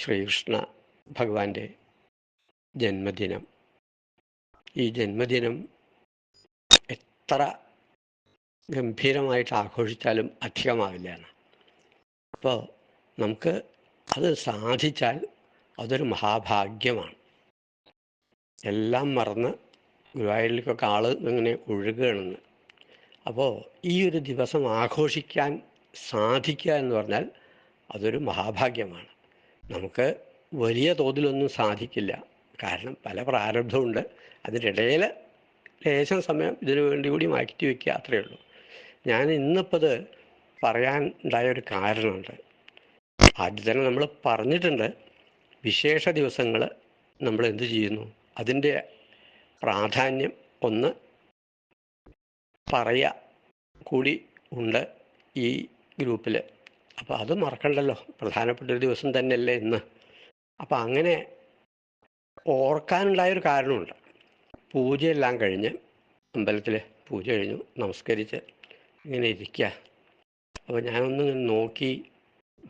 ശ്രീകൃഷ്ണ ഭഗവാന്റെ ജന്മദിനം. ഈ ജന്മദിനം എത്ര ഗംഭീരമായിട്ട് ആഘോഷിച്ചാലും അധികമാവില്ല എന്ന് അപ്പോൾ നമുക്ക് അത് സാധിച്ചാൽ അതൊരു മഹാഭാഗ്യമാണ്. എല്ലാം മറന്ന് ഗുരുവായൂരിലേക്കൊക്കെ ആൾ ഇങ്ങനെ ഒഴുകുകയാണെന്ന്. അപ്പോൾ ഈ ഒരു ദിവസം ആഘോഷിക്കാൻ സാധിക്കുക എന്ന് പറഞ്ഞാൽ അതൊരു മഹാഭാഗ്യമാണ്. നമുക്ക് വലിയ തോതിലൊന്നും സാധിക്കില്ല. കാരണം പല പ്രാരബ്ധമുണ്ട്. അതിനിടയിൽ ലേശം സമയം ഇതിനു വേണ്ടി കൂടി മാറ്റി വയ്ക്കുക അത്രയേ ഉള്ളൂ. ഞാൻ ഇന്നിപ്പോൾ അത് പറയാൻ ഉണ്ടായ ഒരു കാരണമുണ്ട്. ആദ്യം തന്നെ നമ്മൾ പറഞ്ഞിട്ടുണ്ട് വിശേഷ ദിവസങ്ങൾ നമ്മൾ എന്ത് ചെയ്യുന്നു? അതിന്റെ പ്രാധാന്യം ഒന്ന് പറയുക കൂടി ഉണ്ട് ഈ ഗ്രൂപ്പിൽ അപ്പോൾ അത് മറക്കണ്ടല്ലോ. പ്രധാനപ്പെട്ട ഒരു ദിവസം തന്നെയല്ലേ ഇന്ന്. അപ്പം അങ്ങനെ ഓർക്കാനുണ്ടായൊരു കാരണമുണ്ട്. പൂജയെല്ലാം കഴിഞ്ഞ് അമ്പലത്തിൽ പൂജ കഴിഞ്ഞു നമസ്കരിച്ച് ഇങ്ങനെ ഇരിക്കുക അപ്പോൾ ഞാനൊന്ന് നോക്കി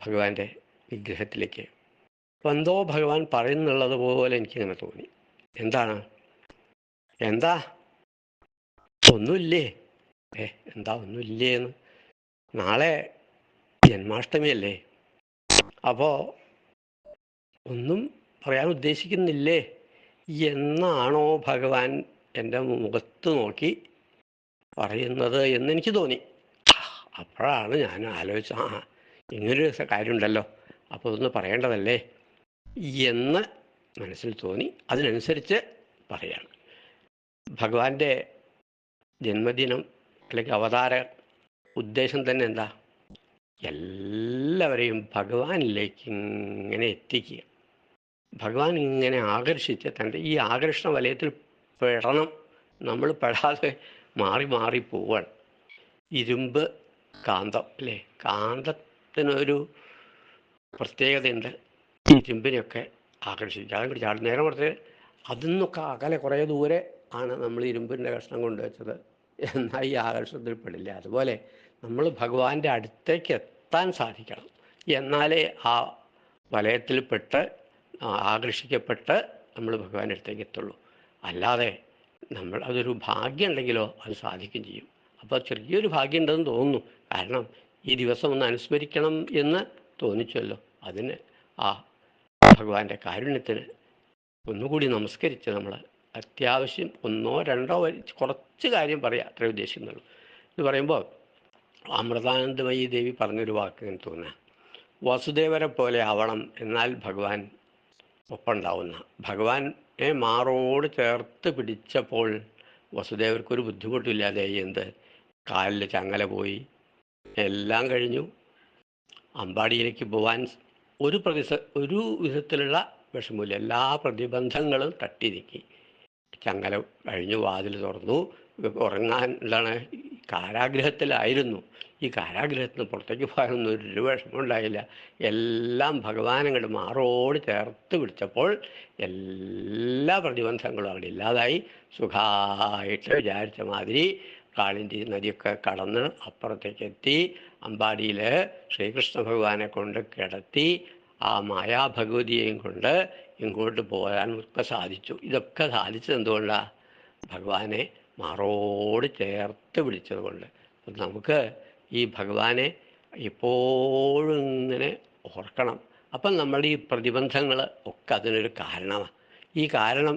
ഭഗവാന്റെ വിഗ്രഹത്തിലേക്ക്. അപ്പോൾ എന്തോ ഭഗവാൻ പറയുന്നുള്ളത് പോലെ എനിക്കിങ്ങനെ തോന്നി. എന്താണ്? എന്താ? ഒന്നുമില്ലേ ഏ എന്താ ഒന്നുമില്ലേ എന്ന് നാളെ ജന്മാഷ്ടമിയല്ലേ? അപ്പോൾ ഒന്നും പറയാൻ ഉദ്ദേശിക്കുന്നില്ലേ? എന്നാണോ ഭഗവാൻ എന്റെ മുഖത്ത് നോക്കി പറയുന്നത് എന്ന് എനിക്ക് തോന്നി. അപ്പോഴാണ് ഞാൻ ആലോചിച്ച ആ ഇങ്ങനൊരു കാര്യമുണ്ടല്ലോ. അപ്പോൾ ഇതൊന്ന് പറയേണ്ടതല്ലേ? എന്ന് മനസ്സിൽ തോന്നി. അതിനനുസരിച്ച് പറയാണ്. ഭഗവാന്റെ ജന്മദിനം അല്ലെങ്കിൽ അവതാര ഉദ്ദേശം തന്നെ എന്താ? എല്ലാവരെയും ഭഗവാനിലേക്ക് ഇങ്ങനെ എത്തിക്കുക. ഭഗവാൻ ഇങ്ങനെ ആകർഷിച്ച് തന്റെ ഈ ആകർഷണ വലയത്തിൽ പെടണം. നമ്മൾ പെടാതെ മാറി മാറി പോവാണ്. ഇരുമ്പ് കാന്തം അല്ലേ? കാന്തത്തിനൊരു പ്രത്യേകതയുണ്ട്. ഇരുമ്പിനെയൊക്കെ ആകർഷിക്കുക അതും ചാടി. നേരെ കുറച്ച് അതിൽ നിന്നൊക്കെ അകലെ കുറേ ദൂരെ ആണ് നമ്മൾ ഇരുമ്പിന്റെ കഷ്ണം കൊണ്ടുവച്ചത്. എന്നാൽ ഈ ആകർഷണത്തിൽ പെടില്ല. അതുപോലെ നമ്മൾ ഭഗവാന്റെ അടുത്തേക്ക് എത്താൻ സാധിക്കണം. എന്നാലേ ആ വലയത്തിൽപ്പെട്ട് ആകർഷിക്കപ്പെട്ട് നമ്മൾ ഭഗവാന്റെ അടുത്തേക്ക് എത്തുള്ളൂ. അല്ലാതെ നമ്മൾ അതൊരു ഭാഗ്യം ഉണ്ടെങ്കിലോ അത് സാധിക്കുകയും ചെയ്യും. അപ്പോൾ ചെറിയൊരു ഭാഗ്യം ഉണ്ടെന്ന് തോന്നുന്നു. കാരണം ഈ ദിവസം ഒന്ന് അനുസ്മരിക്കണം എന്ന് തോന്നിച്ചല്ലോ. അതിന് ആ ഭഗവാന്റെ കാരുണ്യത്തിന് ഒന്നുകൂടി നമസ്കരിച്ച് നമ്മൾ അത്യാവശ്യം ഒന്നോ രണ്ടോ കുറച്ച് കാര്യം പറയാം. അത്രേ ഉദ്ദേശിക്കുന്നുള്ളൂ. ഇത് പറയുമ്പോൾ അമൃതാനന്ദമയി ദേവി പറഞ്ഞൊരു വാക്ക് എന്ന് തോന്നുക വസുദേവരെ പോലെ ആവണം എന്നാൽ ഭഗവാൻ ഒപ്പമുണ്ടാവുന്ന. ഭഗവാനെ മാറോട് ചേർത്ത് പിടിച്ചപ്പോൾ വസുദേവർക്കൊരു ബുദ്ധിമുട്ടില്ലാതെ എന്ത്? കാലിൽ ചങ്ങല പോയി. എല്ലാം കഴിഞ്ഞു. അമ്പാടിയിലേക്ക് പോവാൻ ഒരു പ്രതിസ ഒരു വിധത്തിലുള്ള വിഷമമില്ല എല്ലാ പ്രതിബന്ധങ്ങളും തട്ടി നീക്കി. ചങ്ങല കഴിഞ്ഞു വാതിൽ തുറന്നു. ഉറങ്ങാൻ എന്താണ്? കാരാഗ്രഹത്തിലായിരുന്നു. ഈ കാരാഗ്രഹത്തിൽ നിന്ന് പുറത്തേക്ക് പോകാനൊന്നും ഒരു വിഷമം ഉണ്ടായില്ല. എല്ലാം ഭഗവാനങ്ങളുടെ മാറോട് ചേർത്ത് പിടിച്ചപ്പോൾ എല്ലാ പ്രതിബന്ധങ്ങളും അവിടെ ഇല്ലാതായി. സുഖമായിട്ട് വിചാരിച്ച മാതിരി കാളിന്റെ നദിയൊക്കെ കടന്ന് അപ്പുറത്തേക്ക് എത്തി അമ്പാടിയിൽ ശ്രീകൃഷ്ണ ഭഗവാനെ കൊണ്ട് കിടത്തി ആ മായാഭഗവതിയെയും കൊണ്ട് ഇങ്ങോട്ട് പോകാൻ ഒക്കെ സാധിച്ചു. ഇതൊക്കെ സാധിച്ചത് എന്തുകൊണ്ടാണ് ഭഗവാനെ മാറോട് ചേർത്ത് വിളിച്ചത് കൊണ്ട് നമുക്ക് ഈ ഭഗവാനെ എപ്പോഴും ഇങ്ങനെ ഓർക്കണം. അപ്പം നമ്മളുടെ ഈ പ്രതിബന്ധങ്ങൾ ഒക്കെ അതിനൊരു കാരണമാണ് ഈ കാരണം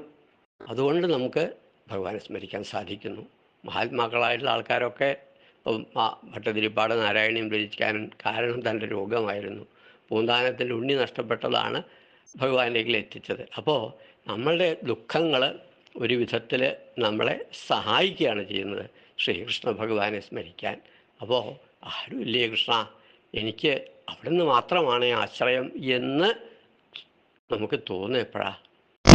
അതുകൊണ്ട് നമുക്ക് ഭഗവാനെ സ്മരിക്കാൻ സാധിക്കുന്നു. മഹാത്മാക്കളായിട്ടുള്ള ആൾക്കാരൊക്കെ ഭട്ടതിരിപ്പാട് നാരായണീയം രചിക്കാനും കാരണം തന്റെ രോഗമായിരുന്നു. പൂന്താനത്തിന്റെ ഉണ്ണി നഷ്ടപ്പെട്ടതാണ് ഭഗവാനിലേക്ക് എത്തിച്ചത്. അപ്പോൾ നമ്മളുടെ ദുഃഖങ്ങൾ ഒരു വിധത്തിൽ നമ്മളെ സഹായിക്കുകയാണ് ചെയ്യുന്നത്. ശ്രീകൃഷ്ണ ഭഗവാനെ സ്മരിക്കാൻ. അപ്പോൾ ആരുമില്ലേ കൃഷ്ണ? എനിക്ക് അവിടുന്ന് മാത്രമാണ് ആശ്രയം എന്ന് നമുക്ക് തോന്നുക എപ്പോഴാ?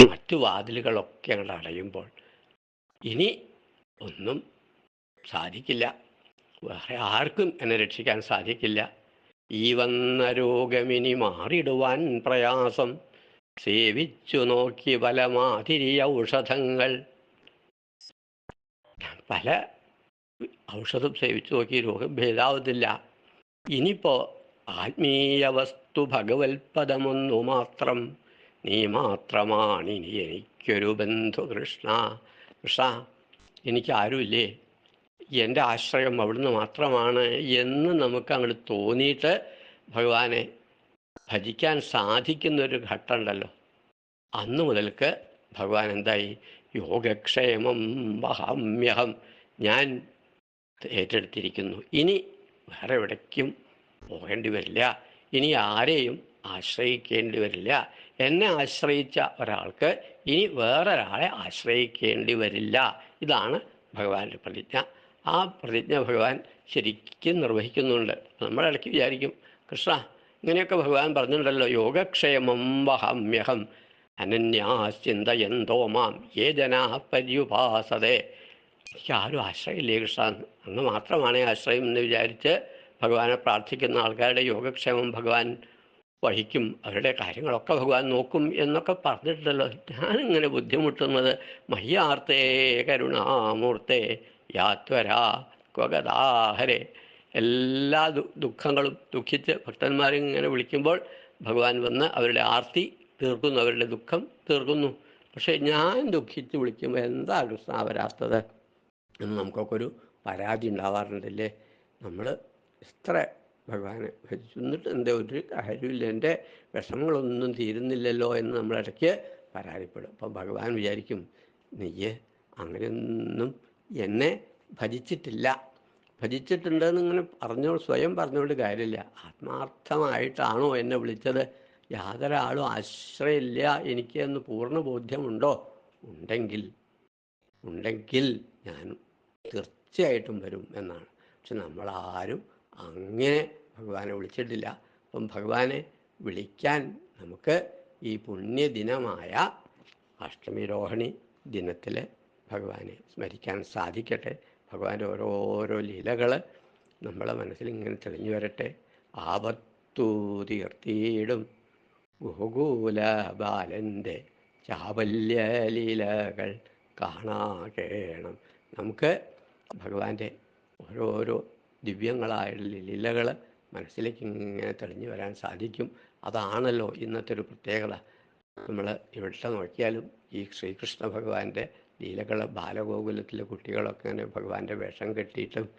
മറ്റു വാതിലുകളൊക്കെ അങ്ങോട്ട് അടയുമ്പോൾ. ഇനി ഒന്നും സാധിക്കില്ല. വേറെ ആർക്കും എന്നെ രക്ഷിക്കാൻ സാധിക്കില്ല. ഈ വന്ന രോഗമിനി മാറിടുവാൻ പ്രയാസം. സേവിച്ചു നോക്കി പല മാതിരി ഔഷധങ്ങൾ. പല ഔഷധം സേവിച്ചു നോക്കി രോഗം ഭേദാവത്തില്ല ഇനിയിപ്പോൾ ആത്മീയ വസ്തു ഭഗവത്പദമൊന്നു മാത്രം. നീ മാത്രമാണ് ഇനി എനിക്കൊരു ബന്ധു കൃഷ്ണ. കൃഷ്ണ എനിക്ക് ആരുമില്ലേ എന്റെ ആശ്രയം അവിടുന്ന് മാത്രമാണ് എന്ന് നമുക്ക് അങ്ങോട്ട് തോന്നിയിട്ട് ഭഗവാനെ ഭജിക്കാൻ സാധിക്കുന്നൊരു ഘട്ടമുണ്ടല്ലോ. അന്ന് മുതൽക്ക് ഭഗവാൻ എന്തായി? യോഗക്ഷേമം വഹമ്യഹം. ഞാൻ ഏറ്റെടുത്തിരിക്കുന്നു. ഇനി വേറെ എവിടേക്കും പോകേണ്ടി വരില്ല. ഇനി ആരെയും ആശ്രയിക്കേണ്ടി വരില്ല. എന്നെ ആശ്രയിച്ച ഒരാൾക്ക് ഇനി വേറൊരാളെ ആശ്രയിക്കേണ്ടി വരില്ല. ഇതാണ് ഭഗവാന്റെ പ്രതിജ്ഞ. ആ പ്രതിജ്ഞ ഭഗവാൻ ശരിക്കും നിർവഹിക്കുന്നുണ്ട്. നമ്മളിടയ്ക്ക് വിചാരിക്കും കൃഷ്ണ ഇങ്ങനെയൊക്കെ ഭഗവാൻ പറഞ്ഞിട്ടുണ്ടല്ലോ. യോഗക്ഷേമം വഹമ്യഹം. അനന്യാശ്ചിന്തയന്തോ മാം ഏ ജനാ പര്യുപാസതേ. എനിക്ക് ആരും ആശ്രയമില്ലേ കൃഷ്ണൻ അങ്ങ് മാത്രമാണ് ആശ്രയം എന്ന് വിചാരിച്ച് ഭഗവാനെ പ്രാർത്ഥിക്കുന്ന ആൾക്കാരുടെ യോഗക്ഷേമം ഭഗവാൻ വഹിക്കും. അവരുടെ കാര്യങ്ങളൊക്കെ ഭഗവാൻ നോക്കും എന്നൊക്കെ പറഞ്ഞിട്ടുണ്ടല്ലോ. ഞാനിങ്ങനെ ബുദ്ധിമുട്ടുന്നത് മയ്യാർത്തേ കരുണാമൂർത്തേ യാത്വരാ ക്വഗതാഹരെ എല്ലാ ദുഃഖങ്ങളും ദുഃഖിച്ച് ഭക്തന്മാരിങ്ങനെ വിളിക്കുമ്പോൾ ഭഗവാൻ വന്ന് അവരുടെ ആർത്തി തീർക്കുന്നു അവരുടെ ദുഃഖം തീർക്കുന്നു. പക്ഷേ ഞാൻ ദുഃഖിച്ച് വിളിക്കുമ്പോൾ എന്താ കൃഷ്ണ വരാത്തത്? എന്ന് നമുക്കൊക്കെ ഒരു പരാതി ഉണ്ടാവാറുണ്ടല്ലേ? നമ്മൾ ഇത്ര ഭഗവാനെ ഭജിച്ചു. എന്നിട്ട് എന്താ ഒരു കാര്യമില്ല എന്റെ വിഷമങ്ങളൊന്നും തീരുന്നില്ലല്ലോ എന്ന് നമ്മളിടയ്ക്ക് പരാതിപ്പെടും. അപ്പം ഭഗവാൻ വിചാരിക്കും നീയ് അങ്ങനെയൊന്നും എന്നെ ഭജിച്ചിട്ടില്ല. ഭജിച്ചിട്ടുണ്ടെന്ന് ഇങ്ങനെ പറഞ്ഞോ സ്വയം പറഞ്ഞുകൊണ്ട് കാര്യമില്ല. ആത്മാർത്ഥമായിട്ടാണോ എന്നെ വിളിച്ചത്? യാതൊരാളും ആശ്രയമില്ല. എനിക്ക് എന്ന് പൂർണ ബോധ്യമുണ്ടോ? ഉണ്ടെങ്കിൽ ഉണ്ടെങ്കിൽ ഞാൻ തീർച്ചയായിട്ടും വരും എന്നാണ്. പക്ഷെ നമ്മളാരും അങ്ങനെ ഭഗവാനെ വിളിച്ചിട്ടില്ല. അപ്പം ഭഗവാനെ വിളിക്കാൻ നമുക്ക് ഈ പുണ്യദിനമായ അഷ്ടമി രോഹിണി ദിനത്തിൽ ഭഗവാനെ സ്മരിക്കാൻ സാധിക്കട്ടെ. ഭഗവാന്റെ ഓരോ ഓരോ ലീലകൾ നമ്മളെ മനസ്സിൽ ഇങ്ങനെ തെളിഞ്ഞു വരട്ടെ. ആപത്തു തീർത്തിയിടും. ഗോകുല ബാലന്റെ ചാബല്യലീലകൾ കാണാകേണം. നമുക്ക് ഭഗവാന്റെ ഓരോരോ ദിവ്യങ്ങളായുള്ള ലീലകൾ മനസ്സിലേക്ക് ഇങ്ങനെ തെളിഞ്ഞു വരാൻ സാധിക്കും. അതാണല്ലോ ഇന്നത്തെ ഒരു പ്രത്യേകത. നമ്മൾ എവിടെ നോക്കിയാലും ഈ ശ്രീകൃഷ്ണ ഭഗവാന്റെ ലീലകൾ ബാലഗോകുലത്തിലെ കുട്ടികളൊക്കെ അങ്ങനെ ഭഗവാന്റെ വേഷം കെട്ടിയിട്ടും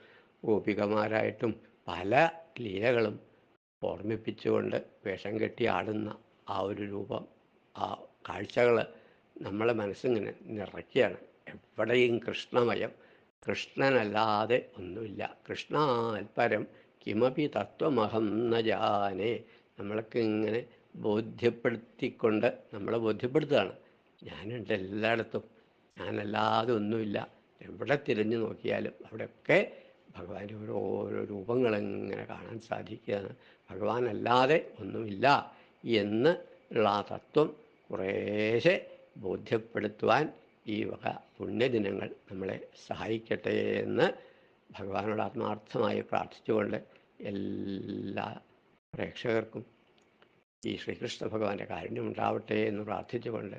ഗോപികമാരായിട്ടും പല ലീലകളും ഓർമ്മിപ്പിച്ചുകൊണ്ട് വേഷം കെട്ടി ആടുന്ന ആ ഒരു രൂപം ആ കാഴ്ചകൾ നമ്മളെ മനസ്സിങ്ങനെ നിറയ്ക്കുകയാണ്. എവിടെയും കൃഷ്ണമയം കൃഷ്ണനല്ലാതെ ഒന്നുമില്ല. കൃഷ്ണാൽപരം കിമപി തത്വമഹം ന ജാനേ. നമ്മൾക്ക് ഇങ്ങനെ ബോധ്യപ്പെടുത്തിക്കൊണ്ട് നമ്മളെ ബോധ്യപ്പെടുത്തുകയാണ്. ഞാനുണ്ട് എല്ലായിടത്തും. ഞാനല്ലാതെ ഒന്നുമില്ല. എവിടെ തിരഞ്ഞു നോക്കിയാലും അവിടെയൊക്കെ ഭഗവാന്റെ ഓരോ ഓരോ രൂപങ്ങളിങ്ങനെ കാണാൻ സാധിക്കുകയാണ്. ഭഗവാനല്ലാതെ ഒന്നുമില്ല എന്ന് ഉള്ള ആ തത്വം കുറേശ്ശെ ബോധ്യപ്പെടുത്തുവാൻ ഈ വക പുണ്യദിനങ്ങൾ നമ്മളെ സഹായിക്കട്ടെ എന്ന് ഭഗവാനോട് ആത്മാർത്ഥമായി പ്രാർത്ഥിച്ചുകൊണ്ട് എല്ലാ പ്രേക്ഷകർക്കും ഈ ശ്രീകൃഷ്ണ ഭഗവാന്റെ കാരുണ്യം ഉണ്ടാവട്ടെ എന്ന് പ്രാർത്ഥിച്ചുകൊണ്ട്